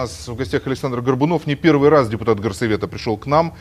нас в гостях Александр Горбунов. Не первый раз депутат Горсовета пришел к нам.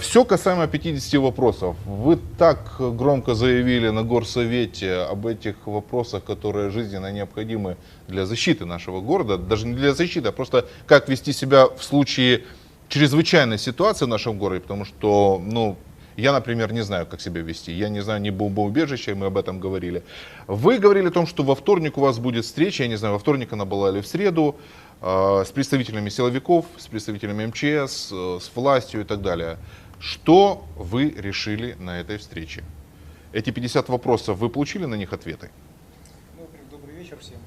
Все касаемо 50 вопросов. Вы так громко заявили на Горсовете об этих вопросах, которые жизненно необходимы для защиты нашего города. Даже не для защиты, а просто как вести себя в случае чрезвычайной ситуации в нашем городе. Потому что, ну, я, например, не знаю, как себя вести. Я не знаю ни бомбоубежища, мы об этом говорили. Вы говорили о том, что во вторник у вас будет встреча, я не знаю, во вторник она была или в среду, э, с представителями силовиков, с представителями МЧС, э, с властью и так далее. Что вы решили на этой встрече? Эти 50 вопросов, вы получили на них ответы? Ну, добрый вечер всем.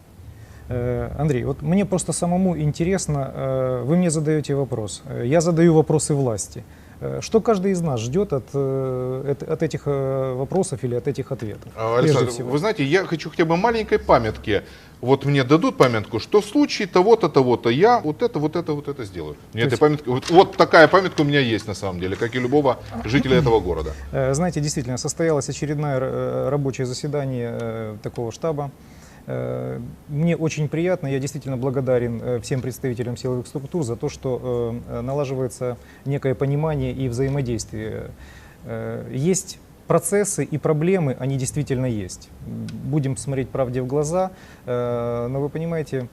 Э, Андрей, вот мне просто самому интересно, э, вы мне задаете вопрос, э, я задаю вопросы власти. Э, Что каждый из нас ждет от, э, от, от этих э, вопросов или от этих ответов? А, Александр, всего? вы знаете, я хочу хотя бы маленькой памятки. Вот мне дадут памятку, что в случае того-то, того-то я вот это, вот это, вот это сделаю. Мне То этой есть- памятки, вот, вот такая памятка у меня есть на самом деле, как и любого жителя этого города. Э, Знаете, действительно, состоялось очередное э, рабочее заседание э, такого штаба. Мне очень приятно, я действительно благодарен всем представителям силовых структур за то, что налаживается некое понимание и взаимодействие. Есть процессы и проблемы, они действительно есть. Будем смотреть правде в глаза, э, но вы понимаете,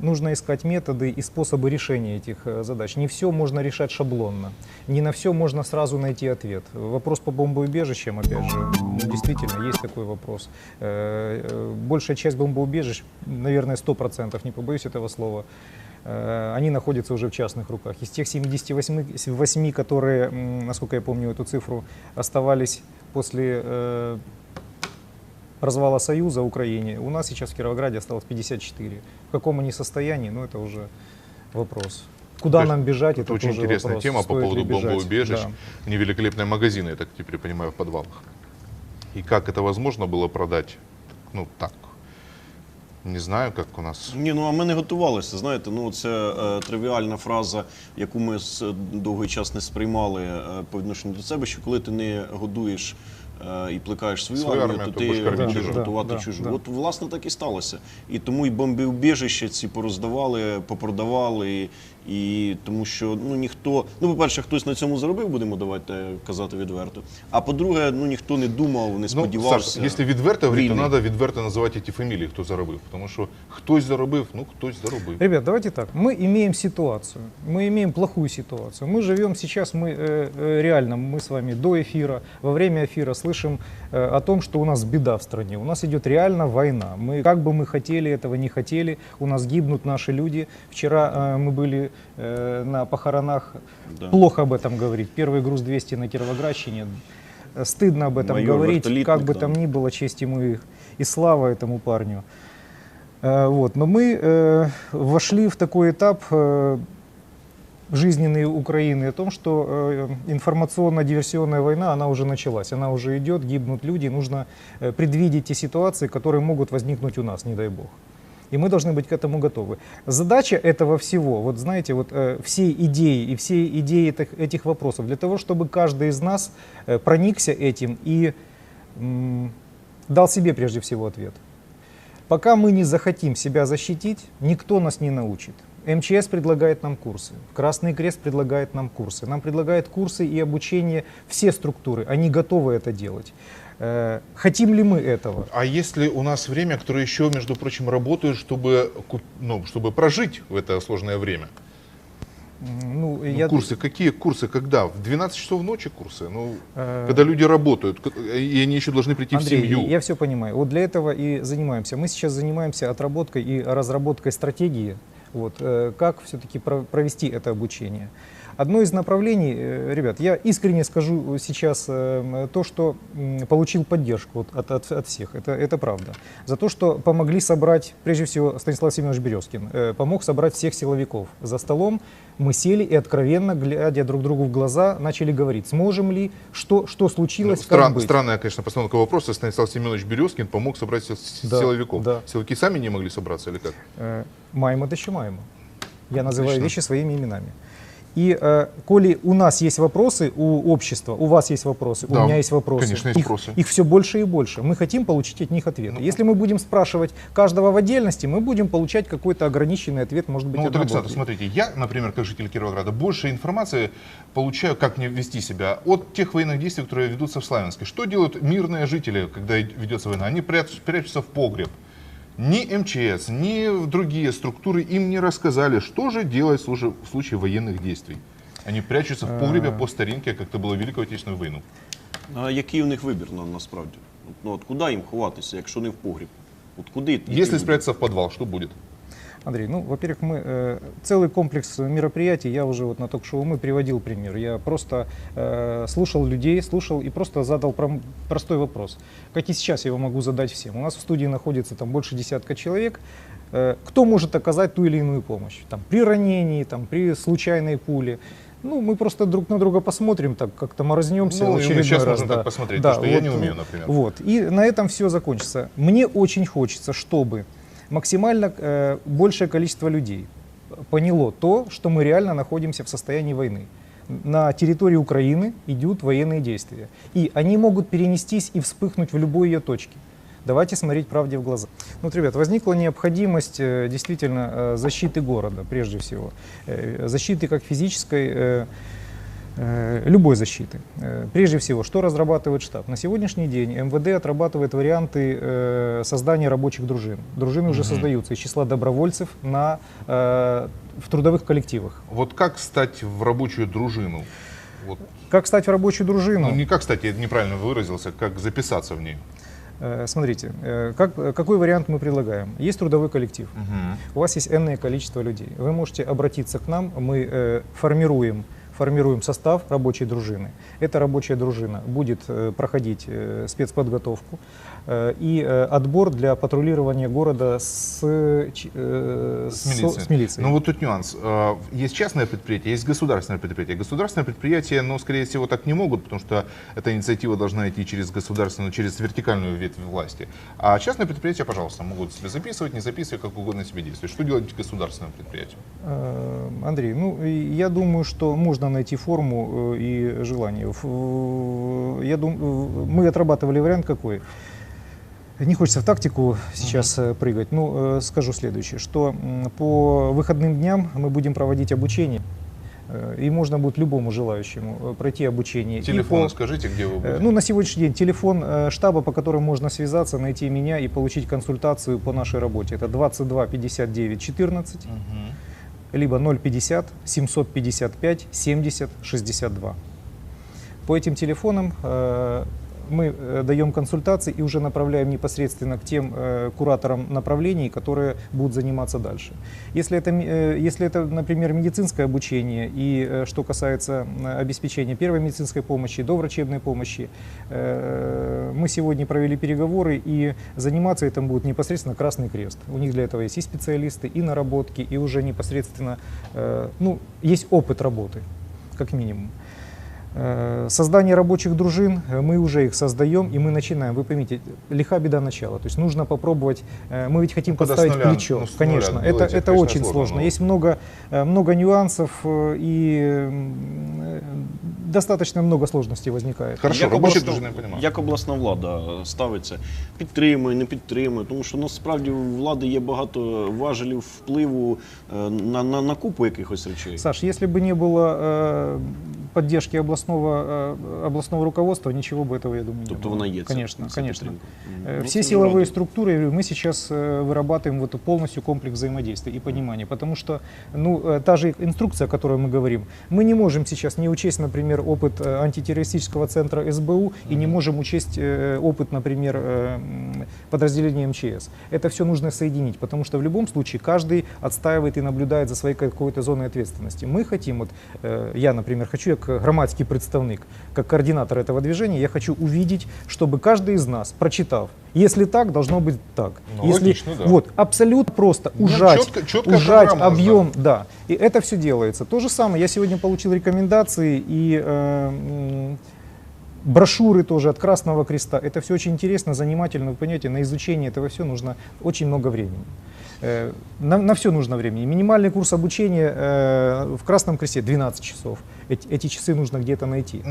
нужно искать методы и способы решения этих э, задач. Не все можно решать шаблонно, не на все можно сразу найти ответ. Вопрос по бомбоубежищам, опять же, ну, действительно есть такой вопрос. Э, Большая часть бомбоубежищ, наверное, 100%, не побоюсь этого слова, они находятся уже в частных руках. Из тех 78, 8, которые, насколько я помню эту цифру, оставались после э, развала Союза Украине, у нас сейчас в Кировограде осталось 54. В каком они состоянии, ну это уже вопрос. Куда есть нам бежать, это, очень интересная вопрос. тема по Стоит поводу ли бежать? бомбоубежищ. Да. Великолепные магазины, я так теперь понимаю, в подвалах. И как это возможно было продать, ну так, не знаю, як у нас. Ні, ну а ми не готувалися. Знаєте, ну це е, тривіальна фраза, яку ми з довгий час не сприймали е, по відношенню до себе, що коли ти не годуєш е, і плекаєш свою, Свою армію, армію, то то ти будеш чужу. готувати Да, чужу. да. От власне так і сталося. І тому і бомбоубіжища ці пороздавали, попродавали. І тому що ну ніхто, ну по-перше, хтось на цьому заробив, будемо давайте казати відверто. А по-друге, ну ніхто не думав, не Ну, сподівався. Саш, якщо відверто говорити, то війни. треба відверто називати ті фамілії, хто заробив. Тому що хтось заробив, ну хтось заробив. Ребят, давайте так. Мы имеем ситуацию, мы имеем плохую ситуацию. Мы живем сейчас, мы э, э, реально, мы с вами до эфира, во время эфира слышим э, о том, что у нас беда в стране. У нас идет реально война. Мы, как бы мы хотели этого, не хотели, у нас гибнут наши люди. Вчера э, мы были э, на похоронах, Да. плохо об этом говорить. Первый груз 200 на Кировоградщине. Э, Стыдно об этом Майор говорить, как бы там ни было, честь ему и, и слава этому парню. Э, Вот. Но мы э, вошли в такой этап э, жизненной Украины о том, что э, информационно-диверсионная война, она уже началась, она уже идет, гибнут люди, нужно э, предвидеть те ситуации, которые могут возникнуть у нас, не дай бог. И мы должны быть к этому готовы. Задача этого всего, вот знаете, вот э, все идеи и все идеи этих, этих вопросов, для того, чтобы каждый из нас э, проникся этим и м, дал себе прежде всего ответ. Пока мы не захотим себя защитить, никто нас не научит. МЧС предлагает нам курсы, Красный Крест предлагает нам курсы, нам предлагают курсы и обучение все структуры, они готовы это делать. Э, Хотим ли мы этого? А если у нас время, которое еще, между прочим, работает, чтобы, ну, чтобы прожить в это сложное время? Ну, Ну, я- Курсы, какие курсы, когда? В 12 часов ночи курсы? Ну, Э, когда люди работают, и они еще должны прийти Андрей, в семью. я все понимаю. Вот для этого и занимаемся. Мы сейчас занимаемся отработкой и разработкой стратегии, вот, э, как все-таки провести это обучение. Одно из направлений, э, ребят, я искренне скажу сейчас э, то, что получил поддержку от, от- от всех, это, это правда. За то, что помогли собрать, прежде всего, Станислав Семенович Березкин, э, помог собрать всех силовиков. За столом мы сели и откровенно, глядя друг другу в глаза, начали говорить, сможем ли, что, что Ну, случилось, стран- как быть. странная, конечно, постановка вопроса. Станислав Семенович Березкин помог собрать Да, силовиков. да. Силовики сами не могли собраться или как? Маємо те, що маємо. Я называю Отлично. вещи своими именами. И э, коли у нас есть вопросы, у общества, у вас есть вопросы, у Да, меня есть вопросы. конечно, есть их, вопросы. их все больше и больше. Мы хотим получить от них ответы. Ну, Если мы будем спрашивать каждого в отдельности, мы будем получать какой-то ограниченный ответ, может быть, Ну вот, Александр, смотрите, я, например, как житель Кировограда, больше информации получаю, как мне вести себя, от тех военных действий, которые ведутся в Славянске. Что делают мирные жители, когда ведется война? Они прячут- прячутся в погреб Ни МЧС, ни другие структуры им не рассказали, что же делать в случае, в случае военных действий. Они прячутся в погребе по старинке, как это было в Великую Отечественную войну. А який у них вибір на, насправді? От, Ну, от куди їм ховатися, якщо не в погріб? От куди? йти Если людям? спрятаться в подвал, что будет? Андрей, ну, во-первых, мы э, целый комплекс мероприятий, я уже вот на ток-шоу мы приводил пример. Я просто э, слушал людей, слушал и просто задал пром- простой вопрос. Как и сейчас я его могу задать всем. У нас в студии находится там больше десятка человек. Э, кто может оказать ту или иную помощь? Там, при ранении, там, при случайной пуле. Ну, мы просто друг на друга посмотрим, так как-то морознемся Ну, очередной сейчас раз. можем да. так посмотреть, Да, потому что я вот, не умею, э, например. Вот. И на этом все закончится. Мне очень хочется, чтобы максимально э, большее количество людей поняло то, что мы реально находимся в состоянии войны. На территории Украины идут военные действия. И они могут перенестись и вспыхнуть в любой ее точке. Давайте смотреть правде в глаза. Вот, ребят, возникла необходимость э, действительно э, защиты города, прежде всего. Защиты как физической, любой защиты. Э, Прежде всего, что разрабатывает штаб? На сегодняшний день МВД отрабатывает варианты э, создания рабочих дружин. Дружины уже создаются из числа добровольцев на, э, в трудовых коллективах. Вот как стать в рабочую дружину? Вот. Как стать в рабочую дружину? Ну, не как стать, я неправильно выразился, как записаться в ней. Э, Смотрите, э, как, какой вариант мы предлагаем? Есть трудовой коллектив. У вас есть энное количество людей. Вы можете обратиться к нам, мы э, формируем, формируем состав рабочей дружины. Эта рабочая дружина будет э, проходить э, спецподготовку э, и отбор для патрулирования города с, С милицией. с милицией. Ну вот тут нюанс. Есть частное предприятие, есть государственное предприятие. Государственное предприятие, ну, скорее всего, так не могут, потому что эта инициатива должна идти через государственную, через вертикальную ветвь власти. А частное предприятие, пожалуйста, могут себе записывать, не записывать, как угодно себе действовать. Что делать государственному предприятию? Э, Андрей, ну я думаю, что можно найти форму э, и желание. Я думаю, мы отрабатывали вариант какой. Не хочется в тактику сейчас э, прыгать. Ну, э, скажу следующее, что по выходным дням мы будем проводить обучение. И можно будет любому желающему пройти обучение. И Телефон по- скажите, где вы будете. Ну, на сегодняшний день телефон штаба, по которому можно связаться, найти меня и получить консультацию по нашей работе. Это 22 59 14 Мгм. Либо 050 755 70 62. По этим телефонам э, мы э, даем консультации и уже направляем непосредственно к тем э, кураторам направлений, которые будут заниматься дальше. Если это, э, если это, например, медицинское обучение и что касается обеспечения первой медицинской помощи, доврачебной помощи, э, мы сегодня провели переговоры и заниматься этим будет непосредственно Красный Крест. У них для этого есть и специалисты, и наработки, и уже непосредственно, ну, есть опыт работы, как минимум. Э, Создание рабочих дружин, э, мы уже их создаем, и мы начинаем. Вы поймите, лиха беда начала. То есть нужно попробовать, э, мы ведь хотим Когда с подставить нуля, плечо. ну, с нуля конечно, это, делать, это, это конечно, очень сложно, сложно. но- Есть много, э, много нюансов э, и м, э, достаточно много сложностей возникает. Хорошо, Як робочі обласна- дружини, я понимаю. Як обласна влада ставиться? Підтримує, не підтримує, тому що насправді у влади є багато важелів впливу е, на, на, на купу якихось речей. Саш, если бы не было э, поддержки областного, э, областного руководства, ничего бы этого, я думаю, не Тобто было. вона є. ця- Конечно, ця конечно. підтримка. Э, Ну, Все це силовые радує. структуры, я говорю, мы сейчас э, вырабатываем вот полностью комплекс взаимодействия и понимания, потому что, ну, э, та же инструкция, о которой мы говорим, мы не можем сейчас не учесть, например, опыт э, антитеррористического центра СБУ и не можем учесть э, опыт, например, э, м, подразделения МЧС. Это все нужно соединить, потому что в любом случае каждый отстаивает и наблюдает за своей какой-то зоной ответственности. Мы хотим, вот э, я, например, хочу, как громадский представник, как координатор этого движения, я хочу увидеть, чтобы каждый из нас, прочитав, если так, должно быть так. Ну, если, логично, да. Вот, абсолютно просто Нет, ужать, четко- четкая ужать объем, да. И это все делается. То же самое, я сегодня получил рекомендации и э, брошюры тоже от Красного Креста. Это все очень интересно, занимательно, вы понимаете, на изучение этого все нужно очень много времени. Э, На, на все нужно время. И Минимальный курс обучения э, в Красном Кресте 12 часов. Эти, эти часы нужно где-то найти.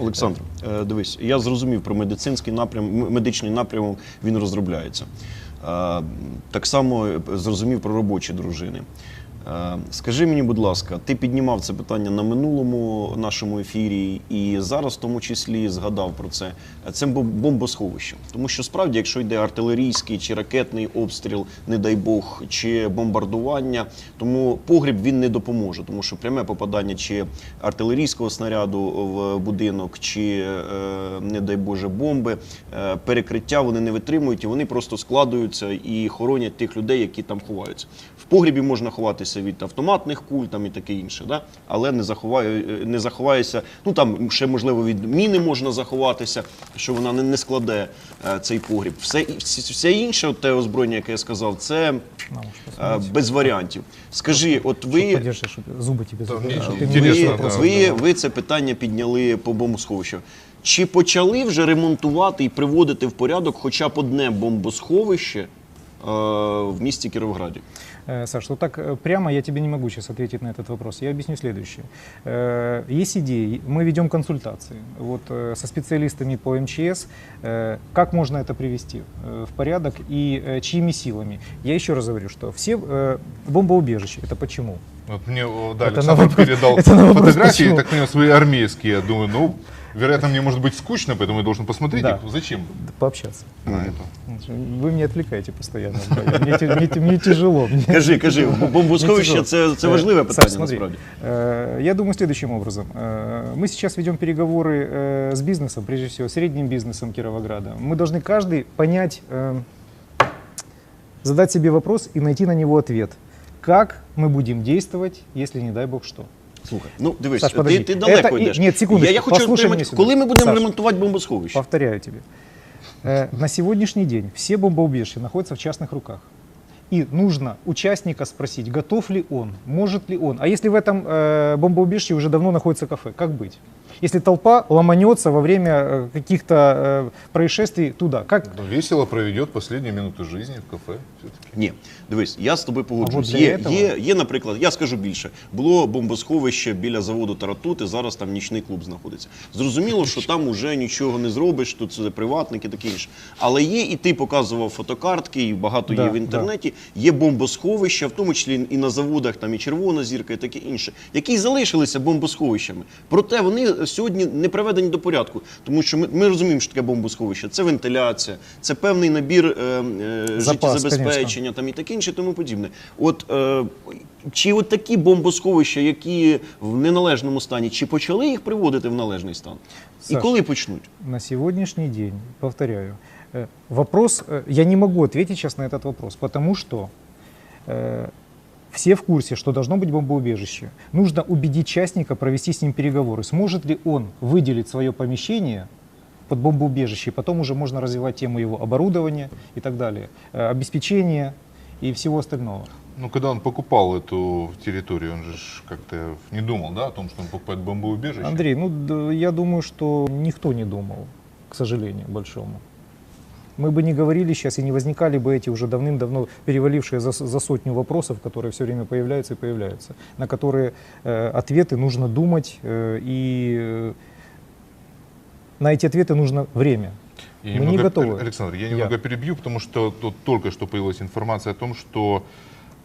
Олександр, е, дивись, я зрозумів про медицинський напрям, м- медичний напрямок, він розробляється. Е, Так само е, зрозумів про робочі дружини. Е, Скажи мені, будь ласка, ти піднімав це питання на минулому нашому ефірі, і зараз, в тому числі, згадав про це. Е, Це бомбосховище. Тому що справді, якщо йде артилерійський чи ракетний обстріл, не дай Бог, чи бомбардування, тому погріб він не допоможе, тому що пряме попадання чи артилерійського снаряду в будинок, чи е, не дай Боже бомби, перекриття вони не витримують, і вони просто складуються і хоронять тих людей, які там ховаються. В погрібі можна ховатися від автоматних куль там і таке інше, да? але не заховаю, е, не заховаєшся. Ну там ще можливо від міни можна заховатися, що вона не, не складе е, цей погріб. Все, і- всі- все інше, от те озброєння, яке я сказав, це На, уж е, посмотрите. без варіантів. Скажи, от Чтоб ви. подержи, чтоб зубы тебе Там забили, не- чтоб ты не интересно, вышел Ви, да, просто. ви, ви це питання підняли по бомбосховищу. Чи почали вже ремонтувати і приводити в порядок хоча б одне бомбосховище е, в місті Кіровограді? Э, Саш, вот так э, прямо я тебе не могу сейчас ответить на этот вопрос. Я объясню следующее. Э, Есть идеи, мы ведем консультации вот, со специалистами по МЧС, как можно это привести в порядок и чьими силами. Я еще раз говорю, что все бомбоубежища, это почему? Вот мне да, Это Александр вопрос- передал это фотографии, почему? так понял, свои армейские. Я думаю, ну, вероятно, мне может быть скучно, поэтому я должен посмотреть Да. их. Зачем? Пообщаться. На это. Вы меня отвлекаете постоянно. вдвоем. Мне, те- мне те- мне тяжело. мне- Кажи, кажи, бо- бомбосховище Мне це, це тяжело. важливе Э, питання Саш, смотри, насправді. э, Я думаю следующим образом. Э, Мы сейчас ведем переговоры э, с бизнесом, прежде всего средним бизнесом Кировограда. Мы должны каждый понять, э, задать себе вопрос и найти на него ответ. Как мы будем действовать, если не дай бог что? Слухай, ну дивись, Саш, ти, подожди. ти далеко Это і- йдеш. ні, секундочку, я, я хочу послухай отримати, мене сюди. коли ми будемо Саш. ремонтувати бомбосховище? Повторяю тебе. Э, На сегодняшний день все бомбоубежища находятся в частных руках. И нужно участника спросить, готов ли он, может ли он. А если в этом э, бомбоубежище уже давно находится кафе, как быть? Если толпа ломанется во время э, каких-то э, происшествий туда, как? Ну, Весело проведет последние минуты жизни в кафе. все-таки. Ні, дивись, я з тобою погоджуюсь. А от для Є, этого- є, є, наприклад, я скажу більше. Було бомбосховище біля заводу Таратути, зараз там нічний клуб знаходиться. Зрозуміло, що там уже нічого не зробиш, що це приватники, таке інше. Але є, і ти показував фотокартки, і багато Да, є в інтернеті. Є бомбосховища, в тому числі і на заводах, там і червона зірка, і таке інше, які залишилися бомбосховищами. Проте вони сьогодні не приведені до порядку, тому що ми, ми розуміємо, що таке бомбосховище. Це вентиляція, це певний набір е, е, Запас, життєзабезпечення там і таке інше, тому подібне. От е, чи от такі бомбосховища, які в неналежному стані, чи почали їх приводити в належний стан? І коли почнуть? На сегодняшний день, повторяю, вопрос, э, я не могу ответить сейчас на этот вопрос, потому что э, все в курсе, что должно быть бомбоубежище. Нужно убедить частника провести с ним переговоры. Сможет ли он выделить свое помещение под бомбоубежище, и потом уже можно развивать тему его оборудования и так далее, э, обеспечения и всего остального. Ну, когда он покупал эту территорию, он же как-то не думал, да, о том, что он покупает бомбоубежище. Андрей, ну д- я думаю, что никто не думал, к сожалению, большому. Мы бы не говорили сейчас и не возникали бы эти уже давным-давно перевалившие за, за сотню вопросов, которые все время появляются и появляются, на которые э, ответы нужно думать э, и э, на эти ответы нужно время. Я Мы не немного- готовы. Александр, я Я. немного перебью, потому что тут только что появилась информация о том, что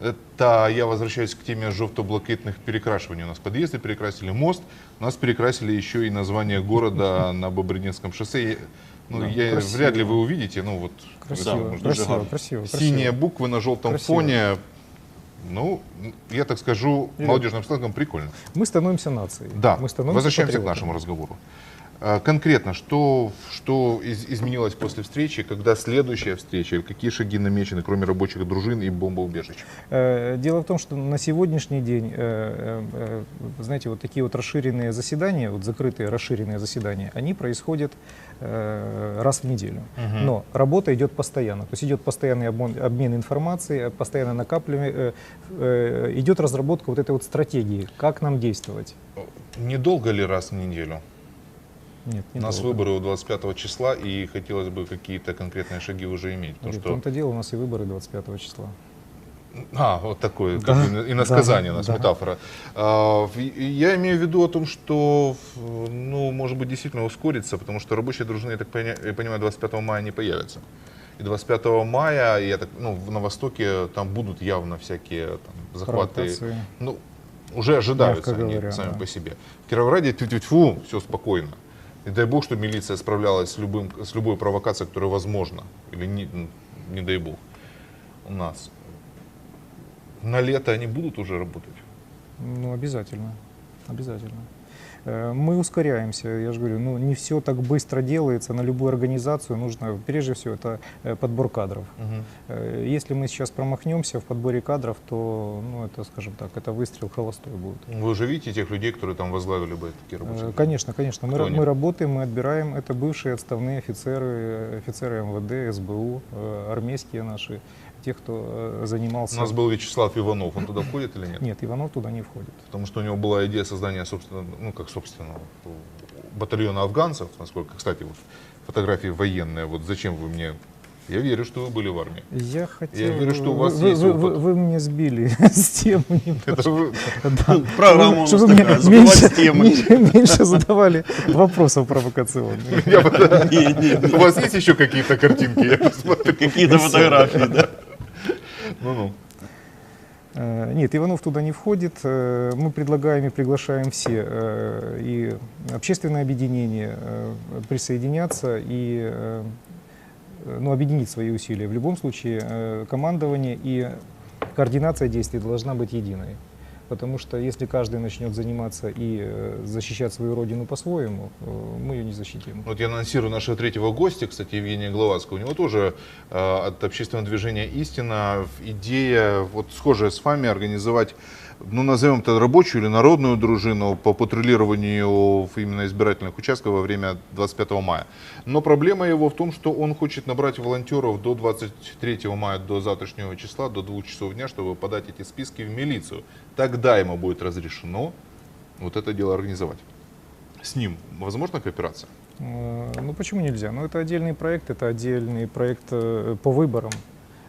это, я возвращаюсь к теме жовто-блакитных перекрашиваний. У нас подъезды перекрасили мост, у нас перекрасили еще и название города на Бобринецком шоссе. Ну, Да, я, красиво. вряд ли вы увидите, ну вот Красиво, красиво, красиво, красиво. синие буквы на желтом Красиво. фоне. Ну, я так скажу, Или- молодежным сленгом прикольно. Мы становимся нацией. Да, мы становимся возвращаемся к патриотами. нашему разговору. А, Конкретно, что, что из- изменилось после встречи, когда следующая встреча, или какие шаги намечены, кроме рабочих дружин и бомбоубежищ? Э, Дело в том, что на сегодняшний день, э, э, знаете, вот такие вот расширенные заседания, вот закрытые расширенные заседания, они происходят раз в неделю. Мгм. Но работа идет постоянно. То есть идет постоянный обмон, обмен информацией, постоянно накапливание, э, э, идет разработка вот этой вот стратегии, как нам действовать. Недолго ли раз в неделю? Нет, У не нас долго. выборы у 25 числа, и хотелось бы какие-то конкретные шаги уже иметь. Потому В что том-то дело, у нас и выборы 25 числа. А, вот такое, Да, как бы иносказание да, у нас, да. метафора. А, в- и я имею в виду о том, что, в- ну, может быть, действительно ускорится, потому что рабочие дружины, я так понимаю, 25 мая не появятся. И 25 мая, я так, ну, в- на Востоке там будут явно всякие там, захваты. Ну, уже ожидаются Мягко они говоря, сами да. по себе. В Кировограде тьфу все спокойно. И дай бог, чтобы милиция справлялась с, любым, с любой провокацией, которая возможна. Или не, не дай бог. У нас. На лето они будут уже работать? Ну, обязательно. Обязательно. Э, Мы ускоряемся, я же говорю, ну, не все так быстро делается, на любую организацию нужно, прежде всего, это э, подбор кадров. Э, Если мы сейчас промахнемся в подборе кадров, то, ну, это, скажем так, это выстрел холостой будет. Вы уже видите тех людей, которые там возглавили бы такие рабочие? Конечно, конечно. Мы, Кто ра- они? мы работаем, мы отбираем. Это бывшие отставные офицеры, офицеры МВД, СБУ, армейские наши, те, кто э, У занимался... нас был Вячеслав Иванов, он туда входит или нет? Нет, Иванов туда не входит. Потому что у него была идея создания собственного, ну как собственного, батальона афганцев, насколько, кстати, вот фотографии военные, вот зачем вы мне, я верю, что вы были в армии. Я хотел... верю, что у вас вы, есть вы, опыт. вы, вы меня сбили с темы немножко. Это вы- Да. Программа у Чтобы вы мне меньше, темы. меньше, задавали вопросов провокационных. я вот- Не, не, У вас есть еще какие-то картинки? Я. Какие-то фотографии, да. Ну-ну. Э, Нет, Иванов туда не входит. Э, Мы предлагаем и приглашаем все э, и общественные объединения э, присоединяться и ну, объединить свои усилия. В любом случае командование и координация действий должна быть единой. Потому что если каждый начнет заниматься и э, защищать свою родину по-своему, э, мы ее не защитим. Вот я анонсирую нашего третьего гостя, кстати, Евгения Гловацкого. У него тоже э, от общественного движения «Истина» идея, вот схожая с вами, организовать, ну, назовем это рабочую или народную дружину по патрулированию именно избирательных участков во время 25 мая. Но проблема его в том, что он хочет набрать волонтеров до 23 мая, до завтрашнего числа, до 2 часов дня, чтобы подать эти списки в милицию. Тогда ему будет разрешено вот это дело организовать. С ним возможна кооперация? Э, Ну почему нельзя? Ну это отдельный проект, это отдельный проект э, по выборам.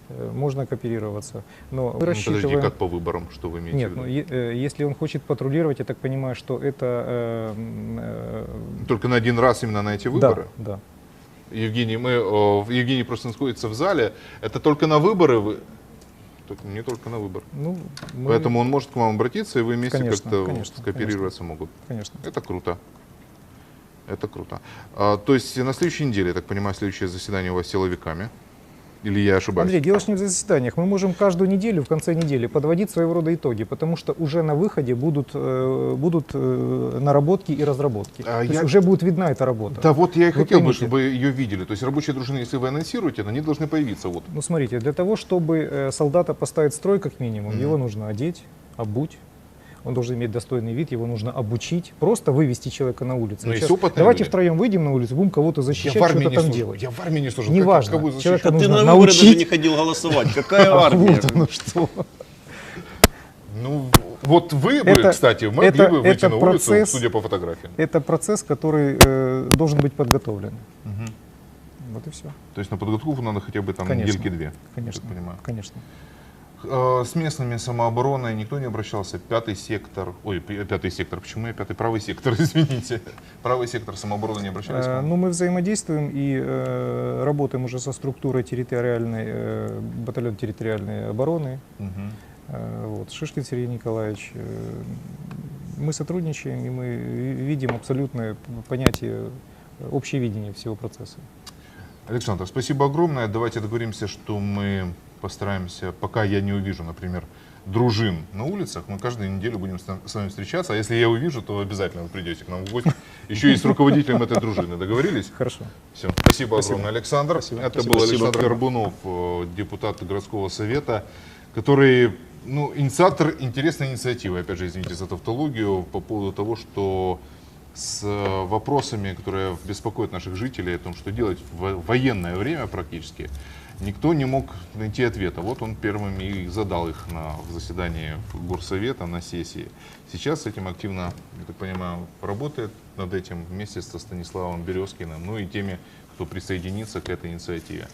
Э, Можно кооперироваться. Но мы Ну, рассчитываем... Подожди, как по выборам, что вы имеете Нет, в ну, виду? е- э, если он хочет патрулировать, я так понимаю, что это... э, э, Только на один раз именно на эти да, выборы? да. Евгений, мы, Евгений просто находится в зале. Это только на выборы вы... Только- Не только на выборы. Ну, мы- Поэтому он может к вам обратиться, и вы вместе Конечно, как-то конечно, скооперироваться могут. Конечно. Это круто. Это круто. А, то есть на следующей неделе, я так понимаю, следующее заседание у вас с силовиками? Или я ошибаюсь? Андрей, дело не в заседаниях. Мы можем каждую неделю, в конце недели, подводить своего рода итоги, потому что уже на выходе будут, э, будут э, наработки и разработки. А То есть я- уже будет видна эта работа. Да вот я и Вы хотел бы, поймите. чтобы ее видели. То есть рабочие дружины, если вы анонсируете, они должны появиться. Вот. Ну, смотрите, для того, чтобы э, солдата поставить строй, как минимум, Мгм. его нужно одеть, обуть. Он должен иметь достойный вид, его нужно обучить, просто вывести человека на улицу. Но есть сейчас давайте люди. втроем выйдем на улицу, будем кого-то защищать, я в армии что-то там служил. делать. Я в армии не служил. Неважно. Как- кого Человека защищать? А ты нужно на выборы даже не ходил голосовать. Какая А армия? вот оно что. Ну, вот вы бы, Это- кстати, могли это- бы выйти это на улицу, процесс- судя по фотографиям. Это процесс, который э, должен быть подготовлен. Вот и все. То есть на подготовку надо хотя бы там Конечно. недельки две. Конечно. Я так понимаю. Конечно. Э, С местными самообороной никто не обращался. Пятый сектор, ой, пятый сектор, почему я пятый? Правый сектор, извините. Правый сектор самообороны не обращались? Э? Ну, мы взаимодействуем и э, работаем уже со структурой территориальной, э, батальон территориальной обороны. Мгм. Э, Вот, Шишкин Сергей Николаевич. э, Мы сотрудничаем, и мы ви- видим абсолютное понятие, общее видение всего процесса. Александр, спасибо огромное. Давайте договоримся, что мы постараемся, пока я не увижу, например, дружин на улицах, мы каждую неделю будем с вами встречаться. А если я увижу, то обязательно вы придете к нам в гости. Еще и с руководителем этой дружины. Договорились? Хорошо. Все. Спасибо, Спасибо. огромное, Александр. Спасибо. Это Спасибо. был. Александр Горбунов, э, депутат городского совета, который ну, инициатор интересной инициативы, опять же, извините за тавтологию, по поводу того, что с э, вопросами, которые беспокоят наших жителей, о том, что делать в военное время практически, никто не мог найти ответа. Вот он первым и задал их на заседании горсовета, на сессии. Сейчас с этим активно, я так понимаю, работает над этим вместе со Станиславом Березкиным, ну и теми, кто присоединится к этой инициативе.